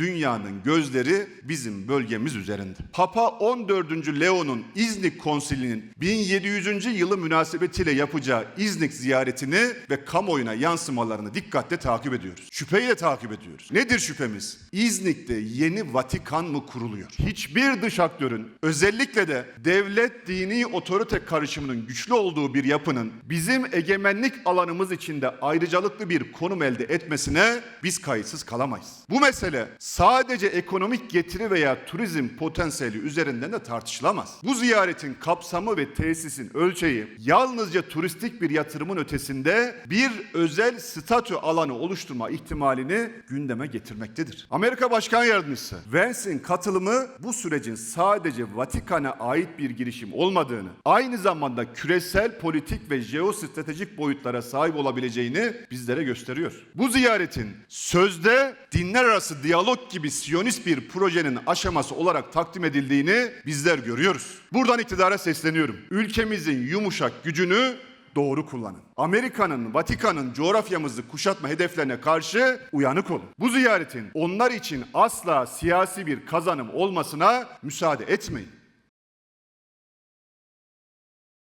dünyanın gözleri bizim bölgemiz üzerinde. Papa 14. Leo'nun İznik Konsili'nin 1700. yılı münasebetiyle yapacağı İznik ziyaretini ve kamuoyuna yansımalarını dikkatle takip ediyoruz. Şüpheyle takip ediyoruz. Nedir şüphemiz? İznik'te yeni Vatikan mı kuruluyor? Hiçbir dış aktörün özellikle de devlet dini otorite karışımının güçlü olduğu bir yapının bizim egemenlik alanımız içinde ayrıcalıklı bir konum elde etmesine biz kayıtsız kalamayız. Bu mesele sadece ekonomik getiri veya turizm potansiyeli üzerinden de tartışılamaz. Bu ziyaretin kapsamı ve tesisin ölçeği yalnızca turistik bir yatırımın ötesinde bir özel statü alanı oluşturma ihtimalini gündeme getirmektedir. Amerika Başkan Yardımcısı Vance'in katılımı bu sürecin sadece Vatikan'a ait bir girişim olmadığını, aynı zamanda küresel politik ve jeostratejik boyutlara sahip olabileceğini bizlere gösteriyor. Bu ziyaretin sözde dinler arası diyalog gibi siyonist bir projenin aşaması olarak takdim edildiğini bizler görüyoruz. Buradan iktidara sesleniyorum. Ülkemizin yumuşak gücünü doğru kullanın. Amerika'nın, Vatikan'ın coğrafyamızı kuşatma hedeflerine karşı uyanık olun. Bu ziyaretin onlar için asla siyasi bir kazanım olmasına müsaade etmeyin.